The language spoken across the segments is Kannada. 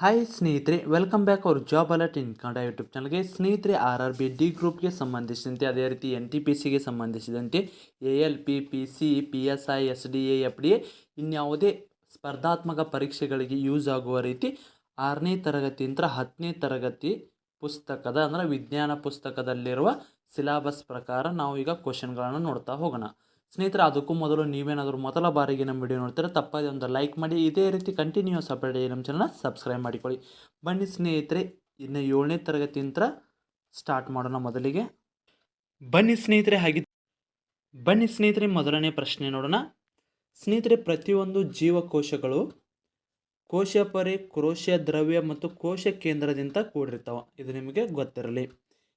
ಹಾಯ್ ಸ್ನೇಹಿತರೆ ವೆಲ್ಕಮ್ ಬ್ಯಾಕ್ ಅವ್ರ job alert in Kannada YouTube ಚಾನಲ್ಗೆ ಸ್ನೇಹಿತರೆ ಆರ್ ಆರ್ ಬಿ ಡಿ ಗ್ರೂಪ್ಗೆ ಸಂಬಂಧಿಸಿದಂತೆ, ಅದೇ ರೀತಿ ಎನ್ ಟಿ ಪಿ ಸಿಗೆ ಸಂಬಂಧಿಸಿದಂತೆ A L P P C P S I S D A F D A ಇನ್ಯಾವುದೇ ಸ್ಪರ್ಧಾತ್ಮಕ ಪರೀಕ್ಷೆಗಳಿಗೆ ಯೂಸ್ ಆಗುವ ರೀತಿ ಆರನೇ ತರಗತಿಯಿಂದ ಹತ್ತನೇ ತರಗತಿ ಪುಸ್ತಕದ, ಅಂದರೆ ವಿಜ್ಞಾನ ಪುಸ್ತಕದಲ್ಲಿರುವ ಸಿಲಾಬಸ್ ಪ್ರಕಾರ ನಾವು ಈಗ ಕ್ವಶನ್ಗಳನ್ನು ನೋಡ್ತಾ ಹೋಗೋಣ. ಸ್ನೇಹಿತರೆ, ಅದಕ್ಕೂ ಮೊದಲು ನೀವೇನಾದರೂ ಮೊದಲ ಬಾರಿಗೆ ನಮ್ಮ ವಿಡಿಯೋ ನೋಡ್ತೀರ ತಪ್ಪದೆ ಒಂದು ಲೈಕ್ ಮಾಡಿ, ಇದೇ ರೀತಿ ಕಂಟಿನ್ಯೂಸ್ ಅಪ್ಡೇಟ್ ನಮ್ಮ ಚಾನಲ್ನ ಸಬ್ಸ್ಕ್ರೈಬ್ ಮಾಡಿಕೊಳ್ಳಿ. ಬನ್ನಿ ಸ್ನೇಹಿತರೆ, ಇನ್ನು ಏಳನೇ ತರಗತಿಯಿಂದ ಸ್ಟಾರ್ಟ್ ಮಾಡೋಣ ಮೊದಲಿಗೆ. ಬನ್ನಿ ಸ್ನೇಹಿತರೆ ಹಾಗೆ ಬನ್ನಿ ಸ್ನೇಹಿತರೆ, ಮೊದಲನೇ ಪ್ರಶ್ನೆ ನೋಡೋಣ. ಸ್ನೇಹಿತರೆ, ಪ್ರತಿಯೊಂದು ಜೀವಕೋಶಗಳು ಕೋಶ ಪರಿ ಕ್ರೋಶ ದ್ರವ್ಯ ಮತ್ತು ಕೋಶ ಕೇಂದ್ರದಿಂದ ಕೂಡಿರ್ತಾವೆ. ಇದು ನಿಮಗೆ ಗೊತ್ತಿರಲಿ.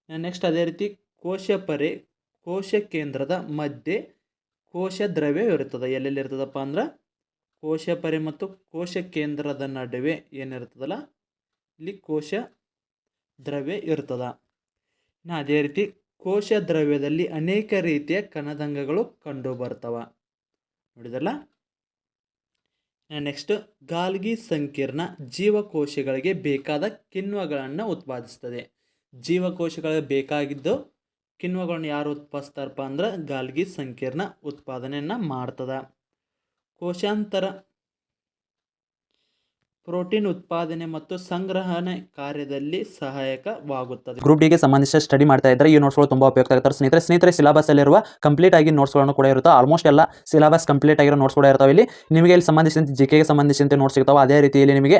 ನೆಕ್ಸ್ಟ್ ಅದೇ ರೀತಿ ಕೋಶ ಪರಿ ಕೋಶ ಕೇಂದ್ರದ ಮಧ್ಯೆ ಕೋಶ ದ್ರವ್ಯ ಇರುತ್ತದೆ ಎಲ್ಲೆಲ್ಲಿ ಇರ್ತದಪ್ಪ ಅಂದ್ರೆ ಕೋಶ ಪರಿ ಮತ್ತು ಕೋಶ ಕೇಂದ್ರದ ನಡುವೆ ಏನಿರ್ತದಲ್ಲ ಇಲ್ಲಿ ಕೋಶ ದ್ರವ್ಯ ಇರ್ತದ ಇನ್ನು ಅದೇ ರೀತಿ ಕೋಶ ದ್ರವ್ಯದಲ್ಲಿ ಅನೇಕ ರೀತಿಯ ಕಣದಂಗಗಳು ಕಂಡು ಬರ್ತವ ನೋಡಿದಲ್ಲ ನೆಕ್ಸ್ಟ್ ಗಾಲ್ಗಿ ಸಂಕೀರ್ಣ ಜೀವಕೋಶಗಳಿಗೆ ಬೇಕಾದ ಕಿಣ್ವಗಳನ್ನು ಉತ್ಪಾದಿಸ್ತದೆ. ಜೀವಕೋಶಗಳಿಗೆ ಬೇಕಾಗಿದ್ದು ಕಿಣ್ವಗಳನ್ನು ಯಾರು ಉತ್ಪಾದಿಸ್ತಾರಪ್ಪ ಅಂದ್ರೆ ಗಾಲ್ಗಿ ಸಂಕೀರ್ಣ ಉತ್ಪಾದನೆಯನ್ನು ಮಾಡ್ತದ. ಕೋಶಾಂತರ ಪ್ರೋಟೀನ್ ಉತ್ಪಾದನೆ ಮತ್ತು ಸಂಗ್ರಹಣೆ ಕಾರ್ಯದಲ್ಲಿ ಸಹಾಯಕವಾಗುತ್ತದೆ. ಗ್ರೂಪ್ ಡಿಗೆ ಸಂಬಂಧಿಸಿದ ಸ್ಟಡಿ ಮಾಡ್ತಾ ಇದ್ದರೆ ಈ ನೋಟ್ಸ್ಗಳು ತುಂಬ ಉಪಯುಕ್ತ ಆಗ್ತಾರೆ ಸ್ನೇಹಿತರೆ ಸ್ನೇಹಿತರೆ ಸಿಲೆಬಸ್ ಅಲ್ಲಿರುವ ಕಂಪ್ಲೀಟ್ ಆಗಿ ನೋಟ್ಸ್ಗಳನ್ನು ಕೂಡ ಇರುತ್ತೆ. ಆಲ್ಮೋಸ್ಟ್ ಎಲ್ಲ ಸಿಲಬಸ್ ಕಂಪ್ಲೀಟ್ ಆಗಿರೋ ನೋಟ್ಸ್ ಕೂಡ ಇರ್ತಾವೆ ಇಲ್ಲಿ. ನಿಮಗೆ ಇಲ್ಲಿ ಸಂಬಂಧಿಸಿದಂತೆ ಜಿ ಕೆಗೆ ಸಂಬಂಧಿಸಿದಂತೆ ನೋಟ್ಸ್ ಸಿಗ್ತಾವೆ. ಅದೇ ರೀತಿಯಲ್ಲಿ ನಿಮಗೆ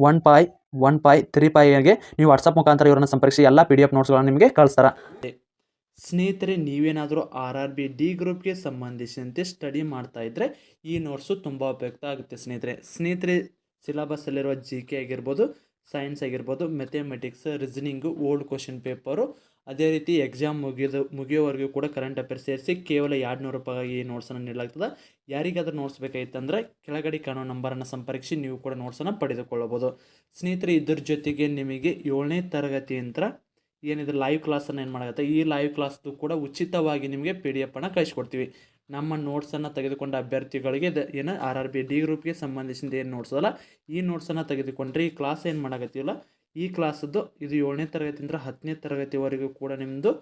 one five one five three ಪಾಯ್ಗೆ ನೀವು ವಾಟ್ಸಪ್ ಮುಖಾಂತರ ಇವರನ್ನು ಸಂಪರ್ಕಿಸಿ, ಎಲ್ಲ ಪಿ ಡಿ ಎಫ್ ನೋಟ್ಸ್ಗಳನ್ನು ನಿಮಗೆ ಕಳಿಸ್ತಾರೆ. ಸ್ನೇಹಿತರೆ, ನೀವೇನಾದರೂ ಆರ್ ಆರ್ ಬಿ ಡಿ ಗ್ರೂಪ್ಗೆ ಸಂಬಂಧಿಸಿದಂತೆ ಸ್ಟಡಿ ಮಾಡ್ತಾ ಇದ್ದರೆ ಈ ನೋಟ್ಸು ತುಂಬ ಉಪಯುಕ್ತ ಆಗುತ್ತೆ ಸ್ನೇಹಿತರೆ. ಸ್ನೇಹಿತರೆ ಸಿಲಬಸ್ಸಲ್ಲಿರುವ ಜಿ ಕೆ ಆಗಿರ್ಬೋದು ಸೈನ್ಸ್ ಆಗಿರ್ಬೋದು mathematics reasoning old question paper ಅದೇ ರೀತಿ ಎಕ್ಸಾಮ್ ಮುಗಿದು, ಮುಗಿಯೋವರೆಗೂ ಕೂಡ ಕರೆಂಟ್ ಅಫೇರ್ಸ್ ಸೇರಿಸಿ ಕೇವಲ ಎರಡು ನೂರು ರೂಪಾಯಿಗೆ ಈ ನೋಟ್ಸನ್ನು ನೀಡಲಾಗ್ತದೆ. ಯಾರಿಗಾದರೂ ನೋಟ್ಸ್ ಬೇಕಾಗಿತ್ತಂದರೆ ಕೆಳಗಡೆ ಕಾಣೋ ನಂಬರನ್ನು ಸಂಪರ್ಕಿಸಿ ನೀವು ಕೂಡ ನೋಟ್ಸನ್ನು ಪಡೆದುಕೊಳ್ಳಬಹುದು. ಸ್ನೇಹಿತರೆ, ಇದ್ರ ಜೊತೆಗೆ ನಿಮಗೆ ಏಳನೇ ತರಗತಿಯಿಂದ ಏನಿದೆ ಲೈವ್ ಕ್ಲಾಸನ್ನು ಏನು ಮಾಡಾಗುತ್ತೆ? ಈ ಲೈವ್ ಕ್ಲಾಸ್ದು ಕೂಡ ಉಚಿತವಾಗಿ ನಿಮಗೆ ಪಿ ಡಿ ಎಫನ್ನು ಕಳಿಸ್ಕೊಡ್ತೀವಿ. ನಮ್ಮ ನೋಟ್ಸನ್ನು ತೆಗೆದುಕೊಂಡ ಅಭ್ಯರ್ಥಿಗಳಿಗೆ ಏನು ಆರ್ ಆರ್ ಬಿ ಡಿ ಗ್ರೂಪ್ಗೆ ಸಂಬಂಧಿಸಿದ ಏನು ಅದಲ್ಲ, ಈ ನೋಟ್ಸನ್ನು ತೆಗೆದುಕೊಂಡ್ರೆ ಈ ಕ್ಲಾಸ್ ಏನು ಮಾಡಕತ್ತೀವಲ್ಲ? ಈ ಕ್ಲಾಸದ್ದು ಇದು ಏಳನೇ ತರಗತಿಯಿಂದ ಹತ್ತನೇ ತರಗತಿವರೆಗೂ ಕೂಡ ನಿಮ್ಮದು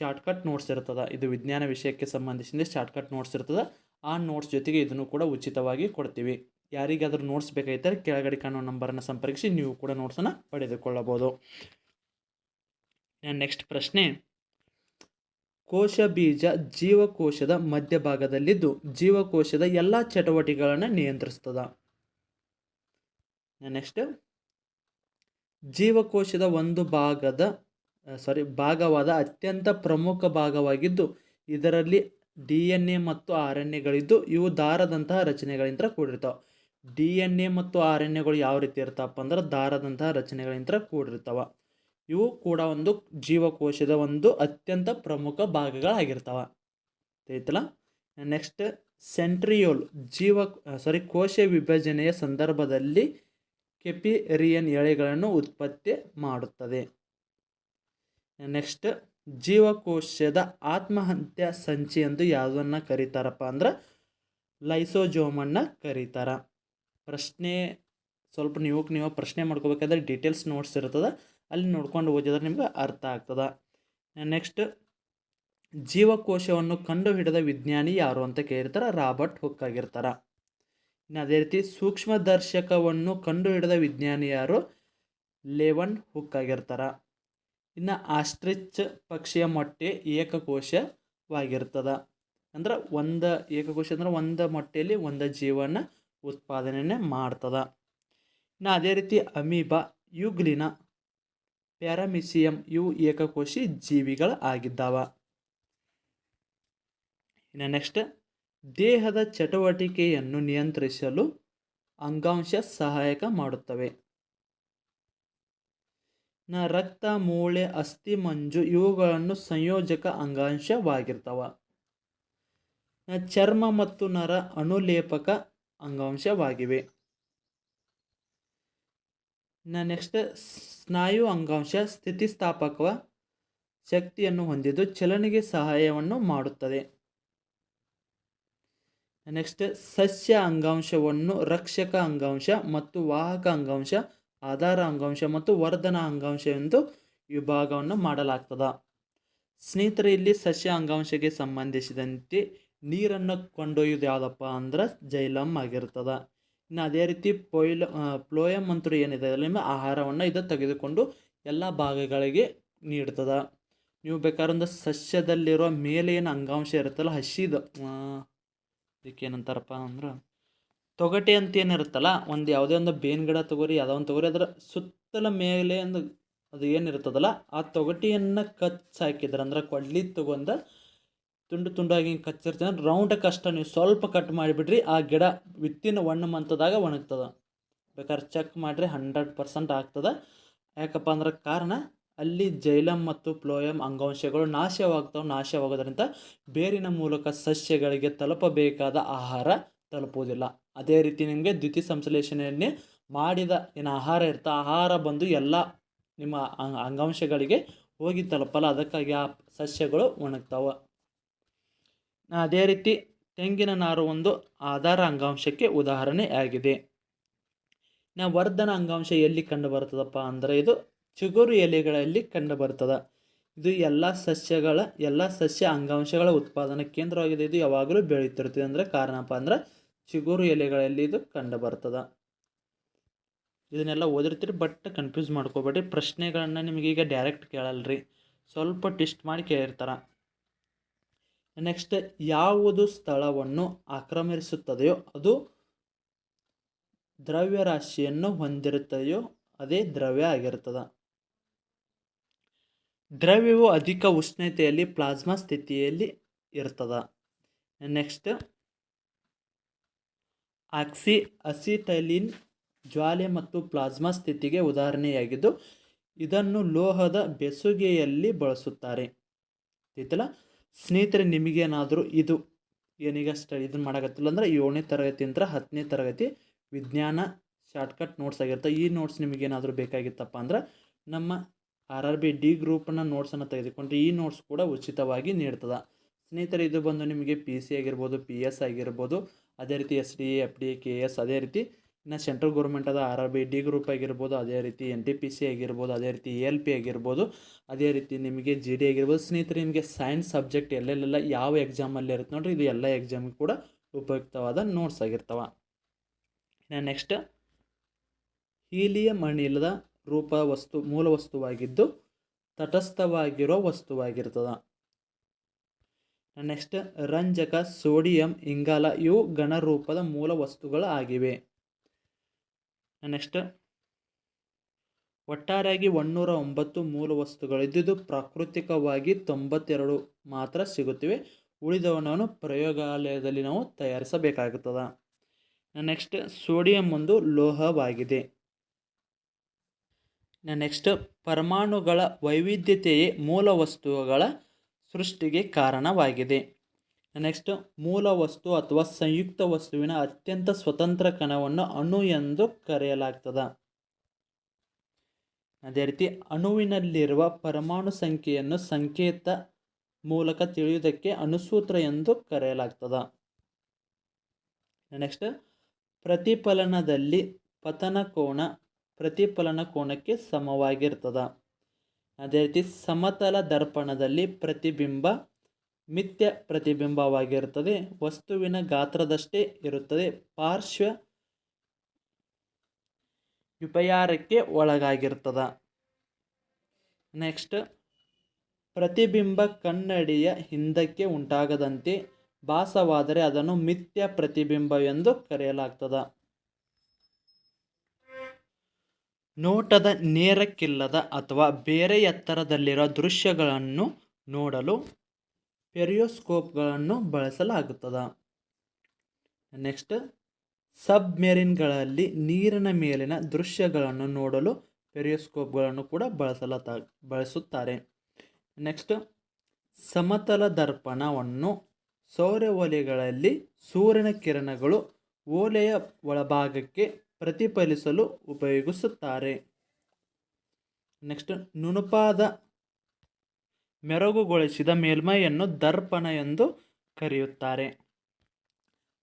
ಶಾರ್ಟ್ಕಟ್ ನೋಟ್ಸ್ ಇರ್ತದೆ. ಇದು ವಿಜ್ಞಾನ ವಿಷಯಕ್ಕೆ ಸಂಬಂಧಿಸಿದ ಶಾರ್ಟ್ಕಟ್ ನೋಟ್ಸ್ ಇರ್ತದೆ. ಆ ನೋಟ್ಸ್ ಜೊತೆಗೆ ಇದನ್ನು ಕೂಡ ಉಚಿತವಾಗಿ ಕೊಡ್ತೀವಿ. ಯಾರಿಗಾದರೂ ನೋಟ್ಸ್ ಬೇಕಾಗಿದ್ದರೆ ಕೆಳಗಡೆ ಕಾಣೋ ನಂಬರನ್ನು ಸಂಪರ್ಕಿಸಿ ನೀವು ಕೂಡ ನೋಟ್ಸನ್ನು ಪಡೆದುಕೊಳ್ಳಬಹುದು. ನೆಕ್ಸ್ಟ್ ಪ್ರಶ್ನೆ. ಕೋಶ ಬೀಜ ಜೀವಕೋಶದ ಮಧ್ಯಭಾಗದಲ್ಲಿದ್ದು ಜೀವಕೋಶದ ಎಲ್ಲ ಚಟುವಟಿಕೆಗಳನ್ನು ನಿಯಂತ್ರಿಸ್ತದ. ನೆಕ್ಸ್ಟ್ ಜೀವಕೋಶದ ಒಂದು ಭಾಗದ ಸಾರಿ ಭಾಗವಾದ ಅತ್ಯಂತ ಪ್ರಮುಖ ಭಾಗವಾಗಿದ್ದು, ಇದರಲ್ಲಿ ಡಿ ಎನ್ ಎ ಮತ್ತು ಆರ್ ಎನ್ ಎಗಳಿದ್ದು ಇವು ದಾರದಂತಹ ರಚನೆಗಳಿಂದ ಕೂಡಿರ್ತಾವೆ. ಡಿ ಎನ್ ಎ ಮತ್ತು ಆರ್ ಎನ್ ಎಗಳು ಯಾವ ರೀತಿ ಇರ್ತಾವಪ್ಪ ಅಂದ್ರೆ ದಾರದಂತಹ ರಚನೆಗಳಿಂದ ಕೂಡಿರ್ತಾವೆ. ಇವು ಕೂಡ ಒಂದು ಜೀವಕೋಶದ ಒಂದು ಅತ್ಯಂತ ಪ್ರಮುಖ ಭಾಗಗಳಾಗಿರ್ತಾವೆ. ಆಯ್ತಲ್ಲ ನೆಕ್ಸ್ಟ್ ಸೆಂಟ್ರಿಯೋಲ್ ಜೀವ ಸಾರಿ ಕೋಶ ವಿಭಜನೆಯ ಸಂದರ್ಭದಲ್ಲಿ ಕೆಪಿರಿಯನ್ ಎಳೆಗಳನ್ನು ಉತ್ಪತ್ತಿ ಮಾಡುತ್ತದೆ. ನೆಕ್ಸ್ಟ್, ಜೀವಕೋಶದ ಆತ್ಮಹತ್ಯ ಸಂಚಿ ಎಂದು ಯಾವುದನ್ನು ಕರೀತಾರಪ್ಪ ಅಂದ್ರೆ ಲೈಸೋಜೋಮನ್ನು ಕರೀತಾರ. ಪ್ರಶ್ನೆ, ಸ್ವಲ್ಪ ನೀವು ನೀವು ಪ್ರಶ್ನೆ ಮಾಡ್ಕೋಬೇಕಾದ್ರೆ ಡೀಟೇಲ್ಸ್ ನೋಟ್ಸ್ ಇರ್ತದೆ, ಅಲ್ಲಿ ನೋಡ್ಕೊಂಡು ಓದಿದ್ರೆ ನಿಮ್ಗೆ ಅರ್ಥ ಆಗ್ತದೆ. ನೆಕ್ಸ್ಟ್, ಜೀವಕೋಶವನ್ನು ಕಂಡುಹಿಡಿದ ವಿಜ್ಞಾನಿ ಯಾರು ಅಂತ ಕೇಳಿರ್ತಾರೆ ರಾಬರ್ಟ್ ಹುಕ್ ಆಗಿರ್ತಾರೆ. ಇನ್ನು ಅದೇ ರೀತಿ ಸೂಕ್ಷ್ಮದರ್ಶಕವನ್ನು ಕಂಡುಹಿಡಿದ ವಿಜ್ಞಾನಿ ಯಾರು? ಲೆವನ್ ಹುಕ್ ಆಗಿರ್ತಾರೆ. ಇನ್ನು ಆಸ್ಟ್ರಿಚ್ ಪಕ್ಷಿಯ ಮೊಟ್ಟೆ ಏಕಕೋಶವಾಗಿರ್ತದೆ. ಅಂದ್ರೆ ಒಂದು ಏಕಕೋಶ ಅಂದ್ರೆ ಒಂದು ಮೊಟ್ಟೆಯಲ್ಲಿ ಒಂದು ಜೀವನ ಉತ್ಪಾದನೆ ಮಾಡ್ತದ. ಇನ್ನು ಅದೇ ರೀತಿ ಅಮೀಬಾ, ಯುಗ್ಲಿನ, ಪ್ಯಾರಾಮಿಸಿಯಂ ಇವು ಏಕಕೋಶಿ ಜೀವಿಗಳು ಆಗಿದ್ದಾವ ಇನ್ನು ನೆಕ್ಸ್ಟ್ ದೇಹದ ಚಟುವಟಿಕೆಯನ್ನು ನಿಯಂತ್ರಿಸಲು ಅಂಗಾಂಶ ಸಹಾಯಕ ಮಾಡುತ್ತವೆ. ನ ರಕ್ತ, ಮೂಳೆ, ಅಸ್ಥಿ, ಮಂಜು ಇವುಗಳನ್ನು ಸಂಯೋಜಕ ಅಂಗಾಂಶವಾಗಿರ್ತವ. ನ ಚರ್ಮ ಮತ್ತು ನರ ಅನುಲೇಪಕ ಅಂಗಾಂಶವಾಗಿವೆ. ನ ನೆಕ್ಸ್ಟ್ ಸ್ನಾಯು ಅಂಗಾಂಶ ಸ್ಥಿತಿಸ್ಥಾಪಕ ಶಕ್ತಿಯನ್ನು ಹೊಂದಿದ್ದು ಚಲನೆಗೆ ಸಹಾಯವನ್ನು ಮಾಡುತ್ತದೆ. ನೆಕ್ಸ್ಟ್ ಸಸ್ಯ ಅಂಗಾಂಶವನ್ನು ರಕ್ಷಕ ಅಂಗಾಂಶ ಮತ್ತು ವಾಹಕ ಅಂಗಾಂಶ, ಆಧಾರ ಅಂಗಾಂಶ ಮತ್ತು ವರ್ಧನ ಅಂಗಾಂಶ ಎಂದು ವಿಭಾಗವನ್ನು ಮಾಡಲಾಗ್ತದ. ಸ್ನೇಹಿತರೆ, ಇಲ್ಲಿ ಸಸ್ಯ ಅಂಗಾಂಶಕ್ಕೆ ಸಂಬಂಧಿಸಿದಂತೆ ನೀರನ್ನು ಕೊಂಡೊಯ್ಯೋದು ಯಾವುದಪ್ಪ ಅಂದ್ರೆ ಜೈಲಮ್ ಆಗಿರ್ತದೆ. ಇನ್ನು ಅದೇ ರೀತಿ ಪೊಯ್ಲ ಪ್ಲೋಯಮ್ ಅಂತೂ ಏನಿದೆ ಅದರಿಂದ ಆಹಾರವನ್ನು ಇದು ತೆಗೆದುಕೊಂಡು ಎಲ್ಲ ಭಾಗಗಳಿಗೆ ನೀಡ್ತದೆ. ನೀವು ಬೇಕಾದ್ರೆ ಒಂದು ಸಸ್ಯದಲ್ಲಿರೋ ಏನು ಅಂಗಾಂಶ ಇರುತ್ತಲ್ಲ, ಹಸಿದು ಅದಕ್ಕೆ ಏನಂತಾರಪ್ಪ ಅಂದ್ರೆ, ತೊಗಟೆ ಅಂತ ಏನಿರುತ್ತಲ್ಲ ಒಂದು ಯಾವುದೇ ಒಂದು ಬೇವಿನ ಗಿಡ ತೊಗೋರಿ, ಯಾವುದೋ ಒಂದು ತೊಗೋರಿ, ಅದರ ಸುತ್ತಲ ಮೇಲೆ ಒಂದು ಅದು ಏನಿರ್ತದಲ್ಲ ಆ ತೊಗಟೆಯನ್ನು ಕಚ್ಚಿ ಹಾಕಿದ್ರೆ, ಅಂದ್ರೆ ಕೊಡ್ಲಿ ತಗೊಂಡ ತುಂಡು ತುಂಡಾಗಿ ಹಿಂಗೆ ಕಚ್ಚಿರ್ತೀನಿ ರೌಂಡ್ ಕಷ್ಟ ನೀವು ಸ್ವಲ್ಪ ಕಟ್ ಮಾಡಿಬಿಡ್ರಿ, ಆ ಗಿಡ ವಿತ್ತಿನ ಒಣ ಮಂತದಾಗ ಒಣಗ್ತದೆ. ಬೇಕಾದ್ರೆ ಚೆಕ್ ಮಾಡಿರಿ ಹಂಡ್ರೆಡ್ ಪರ್ಸೆಂಟ್ ಆಗ್ತದೆ. ಯಾಕಪ್ಪ ಅಂದ್ರೆ ಕಾರಣ ಅಲ್ಲಿ ಜೈಲಮ್ ಮತ್ತು ಪ್ಲೋಯಮ್ ಅಂಗಾಂಶಗಳು ನಾಶವಾಗ್ತಾವೆ, ನಾಶವಾಗೋದ್ರಿಂದ ಬೇರಿನ ಮೂಲಕ ಸಸ್ಯಗಳಿಗೆ ತಲುಪಬೇಕಾದ ಆಹಾರ ತಲುಪುವುದಿಲ್ಲ. ಅದೇ ರೀತಿ ನಿಮಗೆ ದ್ವಿತೀಯ ಸಂಶ್ಲೇಷಣೆಯನ್ನೇ ಮಾಡಿದ ಏನು ಆಹಾರ ಇರ್ತಾ ಆಹಾರ ಬಂದು ಎಲ್ಲ ನಿಮ್ಮ ಅಂಗಾಂಶಗಳಿಗೆ ಹೋಗಿ ತಲುಪಲ್ಲ, ಅದಕ್ಕಾಗಿ ಆ ಸಸ್ಯಗಳು ಒಣಗ್ತಾವೆ. ಅದೇ ರೀತಿ ತೆಂಗಿನ ನಾರು ಒಂದು ಆಧಾರ ಅಂಗಾಂಶಕ್ಕೆ ಉದಾಹರಣೆ ಆಗಿದೆ ನಾ ವರ್ಧನ ಅಂಗಾಂಶ ಎಲ್ಲಿ ಕಂಡು ಬರ್ತದಪ್ಪ ಅಂದರೆ ಇದು ಚಿಗುರು ಎಲೆಗಳಲ್ಲಿ ಕಂಡು ಬರ್ತದೆ ಇದು ಎಲ್ಲ ಸಸ್ಯಗಳ, ಎಲ್ಲ ಸಸ್ಯ ಅಂಗಾಂಶಗಳ ಉತ್ಪಾದನಾ ಕೇಂದ್ರವಾಗಿದೆ. ಇದು ಯಾವಾಗಲೂ ಬೆಳೀತಿರ್ತದೆ ಅಂದರೆ ಕಾರಣಪ್ಪ ಅಂದ್ರೆ ಚಿಗುರು ಎಲೆಗಳಲ್ಲಿ ಇದು ಕಂಡು ಬರ್ತದೆ ಇದನ್ನೆಲ್ಲ ಓದಿರ್ತೀರಿ, ಬಟ್ ಕನ್ಫ್ಯೂಸ್ ಮಾಡ್ಕೋಬೇಡಿ ಪ್ರಶ್ನೆಗಳನ್ನು ನಿಮಗೀಗ ಡೈರೆಕ್ಟ್ ಕೇಳಲ್ರಿ. ಸ್ವಲ್ಪ ಟಿಸ್ಟ್ ಮಾಡಿ ಕೇಳಿರ್ತಾರೆ. ನೆಕ್ಸ್ಟ್ ಯಾವುದು ಸ್ಥಳವನ್ನು ಆಕ್ರಮಿಸುತ್ತದೆಯೋ ಅದು ದ್ರವ್ಯರಾಶಿಯನ್ನು ಹೊಂದಿರುತ್ತದೆಯೋ ಅದೇ ದ್ರವ್ಯ ಆಗಿರ್ತದೆ. ದ್ರವ್ಯವು ಅಧಿಕ ಉಷ್ಣತೆಯಲ್ಲಿ ಪ್ಲಾಸ್ಮಾ ಸ್ಥಿತಿಯಲ್ಲಿ ಇರ್ತದ. ನೆಕ್ಸ್ಟ್ ಆಕ್ಸಿ, ಅಸಿಟೈಲಿನ್, ಜ್ವಾಲೆ ಮತ್ತು ಪ್ಲಾಸ್ಮಾ ಸ್ಥಿತಿಗೆ ಉದಾಹರಣೆಯಾಗಿದ್ದು, ಇದನ್ನು ಲೋಹದ ಬೆಸುಗೆಯಲ್ಲಿ ಬಳಸುತ್ತಾರೆ. ಆಯ್ತಲ್ಲ ಸ್ನೇಹಿತರೆ, ನಿಮಗೇನಾದರೂ ಇದು ಏನೀಗ ಸ್ಟಡಿ ಇದನ್ನು ಮಾಡಕತ್ತಿಲ್ಲ ಅಂದ್ರೆ ಏಳನೇ ತರಗತಿ ಹತ್ತನೇ ತರಗತಿ ವಿಜ್ಞಾನ ಶಾರ್ಟ್ಕಟ್ ನೋಟ್ಸ್ ಆಗಿರುತ್ತೆ. ಈ ನೋಟ್ಸ್ ನಿಮಗೇನಾದರೂ ಬೇಕಾಗಿತ್ತಪ್ಪ ಅಂದ್ರೆ ನಮ್ಮ ಆರ್ ಆರ್ ಬಿ ಡಿ ಗ್ರೂಪನ್ನು ನೋಟ್ಸನ್ನು ತೆಗೆದುಕೊಂಡ್ರೆ ಈ ನೋಟ್ಸ್ ಕೂಡ ಉಚಿತವಾಗಿ ನೀಡ್ತದೆ. ಸ್ನೇಹಿತರೆ, ಇದು ಬಂದು ನಿಮಗೆ ಪಿ ಸಿ ಆಗಿರ್ಬೋದು ಪಿ ಎಸ್ ಆಗಿರ್ಬೋದು, ಅದೇ ರೀತಿ S D F D K S ಅದೇ ರೀತಿ ಇನ್ನು central ಗೌರ್ಮೆಂಟದ R R B D group ಆಗಿರ್ಬೋದು, ಅದೇ ರೀತಿ ಎನ್ ಟಿ ಪಿ ಸಿ ಆಗಿರ್ಬೋದು, ಅದೇ ರೀತಿ ಎ ಎಲ್ ಪಿ ಆಗಿರ್ಬೋದು, ಅದೇ ರೀತಿ ನಿಮಗೆ ಜಿ ಡಿ ಆಗಿರ್ಬೋದು. ಸ್ನೇಹಿತರೆ, ನಿಮಗೆ ಸೈನ್ಸ್ ಸಬ್ಜೆಕ್ಟ್ ಎಲ್ಲೆಲ್ಲೆಲ್ಲ ಯಾವ ಎಕ್ಸಾಮಲ್ಲಿ ಇರುತ್ತೆ ನೋಡ್ರಿ, ಇದು ಎಲ್ಲ ಎಕ್ಸಾಮಿಗೆ ಕೂಡ ಉಪಯುಕ್ತವಾದ ನೋಟ್ಸ್ ಆಗಿರ್ತವೆ. ಇನ್ನು ನೆಕ್ಸ್ಟ್ ಹೀಲಿಯಂ ಅನಿಲದ ರೂಪ ವಸ್ತು, ಮೂಲ ವಸ್ತುವಾಗಿದ್ದು ತಟಸ್ಥವಾಗಿರೋ ವಸ್ತುವಾಗಿರ್ತದೆ. ನೆಕ್ಸ್ಟ್ ರಂಜಕ, ಸೋಡಿಯಂ, ಇಂಗಾಲ ಇವು ಘನರೂಪದ ಮೂಲ ವಸ್ತುಗಳು ಆಗಿವೆ. ನೆಕ್ಸ್ಟ್ ಒಟ್ಟಾರೆಯಾಗಿ ಒನ್ನೂರ ಒಂಬತ್ತು ಮೂಲ ವಸ್ತುಗಳಿದ್ದು ಪ್ರಾಕೃತಿಕವಾಗಿ ತೊಂಬತ್ತೆರಡು ಮಾತ್ರ ಸಿಗುತ್ತಿವೆ. ಉಳಿದವನನ್ನು ಪ್ರಯೋಗಾಲಯದಲ್ಲಿ ನಾವು ತಯಾರಿಸಬೇಕಾಗುತ್ತದೆ. ನೆಕ್ಸ್ಟ್ ಸೋಡಿಯಂ ಒಂದು ಲೋಹವಾಗಿದೆ. ನೆಕ್ಸ್ಟ್ ಪರಮಾಣುಗಳ ವೈವಿಧ್ಯತೆಯೇ ಮೂಲ ವಸ್ತುಗಳ ಸೃಷ್ಟಿಗೆ ಕಾರಣವಾಗಿದೆ. ನೆಕ್ಸ್ಟ್ ಮೂಲ ವಸ್ತು ಅಥವಾ ಸಂಯುಕ್ತ ವಸ್ತುವಿನ ಅತ್ಯಂತ ಸ್ವತಂತ್ರ ಕಣವನ್ನು ಅಣು ಎಂದು ಕರೆಯಲಾಗ್ತದೆ. ಅದೇ ರೀತಿ ಅಣುವಿನಲ್ಲಿರುವ ಪರಮಾಣು ಸಂಖ್ಯೆಯನ್ನು ಸಂಕೇತ ಮೂಲಕ ತಿಳಿಯುವುದಕ್ಕೆ ಅಣುಸೂತ್ರ ಎಂದು ಕರೆಯಲಾಗ್ತದ. ನೆಕ್ಸ್ಟ್ ಪ್ರತಿಫಲನದಲ್ಲಿ ಪತನ ಕೋನ ಪ್ರತಿಫಲನ ಕೋನಕ್ಕೆ ಸಮವಾಗಿರ್ತದೆ. ಅದೇ ರೀತಿ ಸಮತಲ ದರ್ಪಣದಲ್ಲಿ ಪ್ರತಿಬಿಂಬ ಮಿಥ್ಯ ಪ್ರತಿಬಿಂಬವಾಗಿರುತ್ತದೆ ವಸ್ತುವಿನ ಗಾತ್ರದಷ್ಟೇ ಇರುತ್ತದೆ. ಪಾರ್ಶ್ವ ವಿಪಯಾರಕ್ಕೆ ಒಳಗಾಗಿರ್ತದ. ನೆಕ್ಸ್ಟ್, ಪ್ರತಿಬಿಂಬ ಕನ್ನಡಿಯ ಹಿಂದಕ್ಕೆ ಉಂಟಾಗದಂತೆ ಭಾಸವಾದರೆ ಅದನ್ನು ಮಿಥ್ಯ ಪ್ರತಿಬಿಂಬ ಎಂದು ಕರೆಯಲಾಗ್ತದ. ನೋಟದ ನೇರಕ್ಕಿಲ್ಲದ ಅಥವಾ ಬೇರೆ ಎತ್ತರದಲ್ಲಿರುವ ದೃಶ್ಯಗಳನ್ನು ನೋಡಲು ಪೆರಿಯೋಸ್ಕೋಪ್ಗಳನ್ನು ಬಳಸಲಾಗುತ್ತದೆ. ನೆಕ್ಸ್ಟ್, ಸಬ್ಮೆರಿನ್ಗಳಲ್ಲಿ ನೀರಿನ ಮೇಲಿನ ದೃಶ್ಯಗಳನ್ನು ನೋಡಲು ಪೆರಿಯೋಸ್ಕೋಪ್ಗಳನ್ನು ಕೂಡ ಬಳಸಲಾತ, ಬಳಸುತ್ತಾರೆ. ನೆಕ್ಸ್ಟ್, ಸಮತಲ ದರ್ಪಣವನ್ನು ಸೌರ ಒಲೆಗಳಲ್ಲಿ ಸೂರ್ಯನ ಕಿರಣಗಳು ಓಲೆಯ ಒಳಭಾಗಕ್ಕೆ ಪ್ರತಿಫಲಿಸಲು ಉಪಯೋಗಿಸುತ್ತಾರೆ. ನೆಕ್ಸ್ಟ್, ನುಣುಪಾದ ಮೆರಗುಗೊಳಿಸಿದ ಮೇಲ್ಮೈಯನ್ನು ದರ್ಪಣ ಎಂದು ಕರೆಯುತ್ತಾರೆ.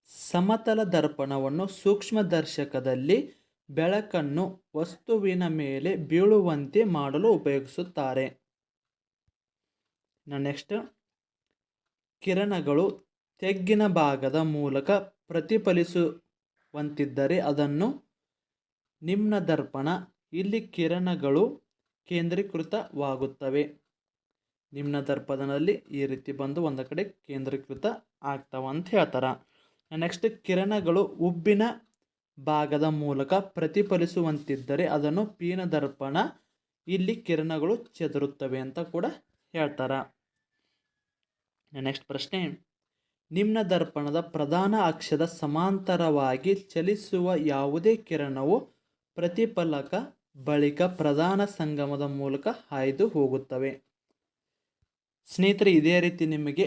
ಸಮತಲ ದರ್ಪಣವನ್ನು ಸೂಕ್ಷ್ಮದರ್ಶಕದಲ್ಲಿ ಬೆಳಕನ್ನು ವಸ್ತುವಿನ ಮೇಲೆ ಬೀಳುವಂತೆ ಮಾಡಲು ಉಪಯೋಗಿಸುತ್ತಾರೆ. ನೆಕ್ಸ್ಟ್, ಕಿರಣಗಳು ತೆಗ್ಗಿನ ಭಾಗದ ಮೂಲಕ ಪ್ರತಿಫಲಿಸುವಂತಿದ್ದರೆ ಅದನ್ನು ನಿಮ್ನ ದರ್ಪಣ, ಇಲ್ಲಿ ಕಿರಣಗಳು ಕೇಂದ್ರೀಕೃತವಾಗುತ್ತವೆ. ನಿಮ್ನ ದರ್ಪಣದಲ್ಲಿ ಈ ರೀತಿ ಬಂದು ಒಂದು ಕಡೆ ಕೇಂದ್ರೀಕೃತ ಆಗ್ತಾವ ಅಂತ ಹೇಳ್ತಾರೆ. ನೆಕ್ಸ್ಟ್ ಕಿರಣಗಳು ಉಬ್ಬಿನ ಭಾಗದ ಮೂಲಕ ಪ್ರತಿಫಲಿಸುವಂತಿದ್ದರೆ ಅದನ್ನು ಪೀನ ದರ್ಪಣ, ಇಲ್ಲಿ ಕಿರಣಗಳು ಚದುರುತ್ತವೆ ಅಂತ ಕೂಡ ಹೇಳ್ತಾರೆ. ನೆಕ್ಸ್ಟ್ ಪ್ರಶ್ನೆ, ನಿಮ್ನ ದರ್ಪಣದ ಪ್ರಧಾನ ಅಕ್ಷದ ಸಮಾಂತರವಾಗಿ ಚಲಿಸುವ ಯಾವುದೇ ಕಿರಣವು ಪ್ರತಿಫಲಕ ಬಳಿಕ ಪ್ರಧಾನ ಸಂಗಮದ ಮೂಲಕ ಹಾಯ್ದು ಹೋಗುತ್ತವೆ. ಸ್ನೇಹಿತರೆ, ಇದೇ ರೀತಿ ನಿಮಗೆ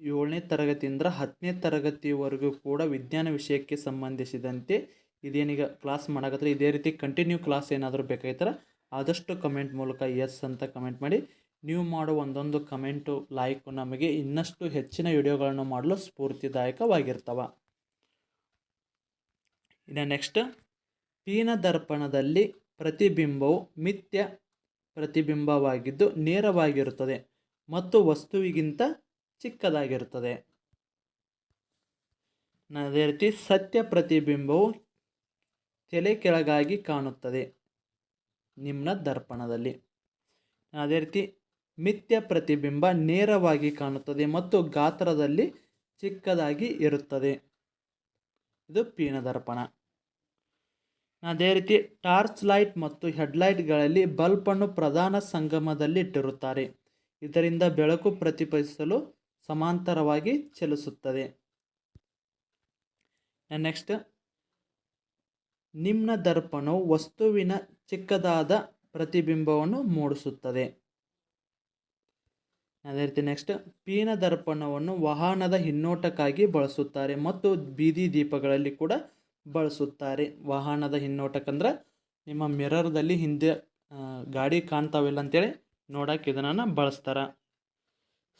ಏಳನೇ ತರಗತಿಯಿಂದ ಹತ್ತನೇ ತರಗತಿವರೆಗೂ ಕೂಡ ವಿಜ್ಞಾನ ವಿಷಯಕ್ಕೆ ಸಂಬಂಧಿಸಿದಂತೆ ಇದೇನೀಗ ಕ್ಲಾಸ್ ಮಾಡಕತ್ತಾರೆ, ಇದೇ ರೀತಿ ಕಂಟಿನ್ಯೂ ಕ್ಲಾಸ್ ಏನಾದರೂ ಬೇಕಾಗಿತ್ತರ ಆದಷ್ಟು ಕಮೆಂಟ್ ಮೂಲಕ ಎಸ್ ಅಂತ ಕಮೆಂಟ್ ಮಾಡಿ. ನೀವು ಮಾಡೋ ಒಂದೊಂದು ಕಮೆಂಟು ಲೈಕು ನಮಗೆ ಇನ್ನಷ್ಟು ಹೆಚ್ಚಿನ ವಿಡಿಯೋಗಳನ್ನು ಮಾಡಲು ಸ್ಫೂರ್ತಿದಾಯಕವಾಗಿರ್ತವೆ. ಇನ್ನು ನೆಕ್ಸ್ಟ್ ಪೀನ ದರ್ಪಣದಲ್ಲಿ ಪ್ರತಿಬಿಂಬವು ಮಿಥ್ಯ ಪ್ರತಿಬಿಂಬವಾಗಿದ್ದು ನೇರವಾಗಿರುತ್ತದೆ ಮತ್ತು ವಸ್ತುವಿಗಿಂತ ಚಿಕ್ಕದಾಗಿರುತ್ತದೆ. ಅದೇ ರೀತಿ ಸತ್ಯ ಪ್ರತಿಬಿಂಬವು ತಲೆ ಕೆಳಗಾಗಿ ಕಾಣುತ್ತದೆ ನಿಮ್ನ ದರ್ಪಣದಲ್ಲಿ. ಅದೇ ರೀತಿ ಮಿಥ್ಯ ಪ್ರತಿಬಿಂಬ ನೇರವಾಗಿ ಕಾಣುತ್ತದೆ ಮತ್ತು ಗಾತ್ರದಲ್ಲಿ ಚಿಕ್ಕದಾಗಿ ಇರುತ್ತದೆ. ಇದು ಪೀನ ದರ್ಪಣ ಅದೇ ರೀತಿ ಟಾರ್ಚ್ ಲೈಟ್ ಮತ್ತು ಹೆಡ್ಲೈಟ್ಗಳಲ್ಲಿ ಬಲ್ಬನ್ನು ಪ್ರಧಾನ ಸಂಗಮದಲ್ಲಿ ಇಟ್ಟಿರುತ್ತಾರೆ ಇದರಿಂದ ಬೆಳಕು ಪ್ರತಿಫಲಿಸಲು ಸಮಾಂತರವಾಗಿ ಚಲಿಸುತ್ತದೆ. ನೆಕ್ಸ್ಟ್ ನಿಮ್ನ ದರ್ಪಣವು ವಸ್ತುವಿನ ಚಿಕ್ಕದಾದ ಪ್ರತಿಬಿಂಬವನ್ನು ಮೂಡಿಸುತ್ತದೆ. ಅದೇ ರೀತಿ ನೆಕ್ಸ್ಟ್ ಪೀನ ದರ್ಪಣವನ್ನು ವಾಹನದ ಹಿನ್ನೋಟಕ್ಕಾಗಿ ಬಳಸುತ್ತಾರೆ ಮತ್ತು ಬೀದಿ ದೀಪಗಳಲ್ಲಿ ಕೂಡ ಬಳಸುತ್ತಾರೆ. ವಾಹನದ ಹಿನ್ನೋಟಕ್ಕಂದ್ರೆ ನಿಮ್ಮ ಮಿರರ್ದಲ್ಲಿ ಹಿಂದೆ ಗಾಡಿ ಕಾಣ್ತಾವಿಲ್ಲ ಅಂತೇಳಿ ನೋಡಕ್ಕೆ ಇದನ್ನು ಬಳಸ್ತಾರೆ.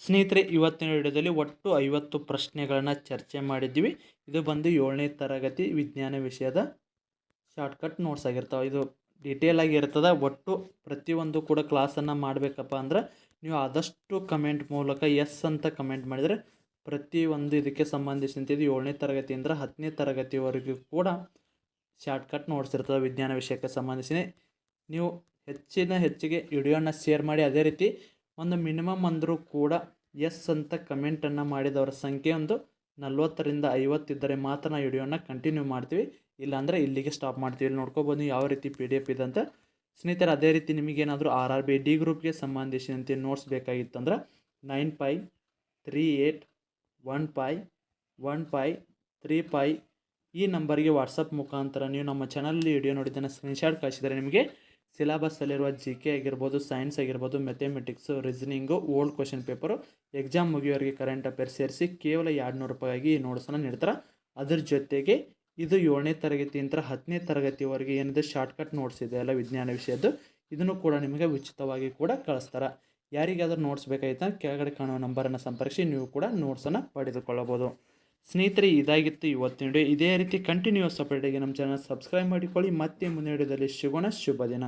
ಸ್ನೇಹಿತರೆ, ಇವತ್ತಿನ ವಿಡಿಯೋದಲ್ಲಿ ಒಟ್ಟು ಐವತ್ತು ಪ್ರಶ್ನೆಗಳನ್ನು ಚರ್ಚೆ ಮಾಡಿದ್ದೀವಿ. ಇದು ಬಂದು ಏಳನೇ ತರಗತಿ ವಿಜ್ಞಾನ ವಿಷಯದ ಶಾರ್ಟ್ಕಟ್ ನೋಟ್ಸ್ ಆಗಿರ್ತಾವೆ. ಇದು ಡೀಟೇಲ್ ಆಗಿ ಇರ್ತದೆ. ಒಟ್ಟು ಪ್ರತಿಯೊಂದು ಕೂಡ ಕ್ಲಾಸನ್ನು ಮಾಡಬೇಕಪ್ಪ ಅಂದ್ರೆ ನೀವು ಆದಷ್ಟು ಕಮೆಂಟ್ ಮೂಲಕ ಎಸ್ ಅಂತ ಕಮೆಂಟ್ ಮಾಡಿದರೆ ಪ್ರತಿಯೊಂದು ಇದಕ್ಕೆ ಸಂಬಂಧಿಸಿದಂತೆ ಇದು ಏಳನೇ ತರಗತಿಯಿಂದ ಹತ್ತನೇ ತರಗತಿವರೆಗೂ ಕೂಡ ಶಾರ್ಟ್ಕಟ್ ನೋಟ್ಸ್ ಇರ್ತದೆ ವಿಜ್ಞಾನ ವಿಷಯಕ್ಕೆ ಸಂಬಂಧಿಸಿ ನೀವು ಹೆಚ್ಚಿನ ಹೆಚ್ಚಿಗೆ ವಿಡಿಯೋನ ಶೇರ್ ಮಾಡಿ. ಅದೇ ರೀತಿ ಒಂದು ಮಿನಿಮಮ್ ಅಂದರೂ ಕೂಡ ಎಸ್ ಅಂತ ಕಮೆಂಟನ್ನು ಮಾಡಿದವರ ಸಂಖ್ಯೆ ಒಂದು ನಲ್ವತ್ತರಿಂದ ಐವತ್ತಿದ್ದರೆ ಮಾತ್ರ ನಾವು ವಿಡಿಯೋನ ಕಂಟಿನ್ಯೂ ಮಾಡ್ತೀವಿ. ಇಲ್ಲಾಂದರೆ ಇಲ್ಲಿಗೆ ಸ್ಟಾಪ್ ಮಾಡ್ತೀವಿ. ಇಲ್ಲಿ ನೋಡ್ಕೊಬೋದು ಯಾವ ರೀತಿ ಪಿ ಡಿ ಎಫ್ ಇದೆ ಅಂತ. ಸ್ನೇಹಿತರೆ, ಅದೇ ರೀತಿ ನಿಮಗೇನಾದರೂ ಆರ್ ಆರ್ ಬಿ, ಡಿ ಗ್ರೂಪ್ಗೆ ಸಂಬಂಧಿಸಿದಂತೆ notes ಬೇಕಾಗಿತ್ತಂದ್ರೆ nine five three eight one five one five, three five ಈ ನಂಬರ್ಗೆ ವಾಟ್ಸಪ್ ಮುಖಾಂತರ ನೀವು ನಮ್ಮ ಚಾನಲಲ್ಲಿ ವಿಡಿಯೋ ನೋಡಿದ್ದನ್ನು ಸ್ಕ್ರೀನ್ಶಾಟ್ ಕಳಿಸಿದರೆ ನಿಮಗೆ ಸಿಲೆಬಸ್ಸಲ್ಲಿರುವ ಜಿ ಕೆ ಆಗಿರ್ಬೋದು ಸೈನ್ಸ್ ಆಗಿರ್ಬೋದು mathematics reasoning old question paper exam ಮುಗಿಯೋರಿಗೆ current affair ಸೇರಿಸಿ ಕೇವಲ ಎರಡು ನೂರು ರೂಪಾಯಿಗೆ ಈ ನೋಟ್ಸನ್ನು ನೀಡ್ತಾರೆ. ಅದ್ರ ಜೊತೆಗೆ ಇದು ಏಳನೇ ತರಗತಿಯಿಂದ ಹತ್ತನೇ ತರಗತಿವರೆಗೆ ಏನಿದೆ ಶಾರ್ಟ್ಕಟ್ ನೋಟ್ಸ್ ಇದೆ ಅಲ್ಲ ವಿಜ್ಞಾನ ವಿಷಯದ್ದು. ಇದನ್ನು ಕೂಡ ನಿಮಗೆ ಉಚಿತವಾಗಿ ಕೂಡ ಕಳಿಸ್ತಾರೆ. ಯಾರಿಗಾದ್ರೂ ನೋಟ್ಸ್ ಬೇಕಾಗಿತ್ತು ಕೆಳಗಡೆ ಕಾಣುವ ನಂಬರನ್ನು ಸಂಪರ್ಕಿಸಿ, ನೀವು ಕೂಡ ನೋಟ್ಸನ್ನು ಪಡೆದುಕೊಳ್ಳಬಹುದು. ಸ್ನೇಹಿತರೆ, ಇದಾಗಿತ್ತು ಇವತ್ತಿನ ವಿಡಿಯೋ. ಇದೇ ರೀತಿ ಕಂಟಿನ್ಯೂಸ್ ಅಪ್ಡೇಟಿಗೆ ನಮ್ಮ ಚಾನಲ್ ಸಬ್ಸ್ಕ್ರೈಬ್ ಮಾಡಿಕೊಳ್ಳಿ. ಮತ್ತೆ ಮುಂದಿನ ವಿಡಿಯೋದಲ್ಲಿ ಸಿಗೋಣ. ಶುಭ ದಿನ.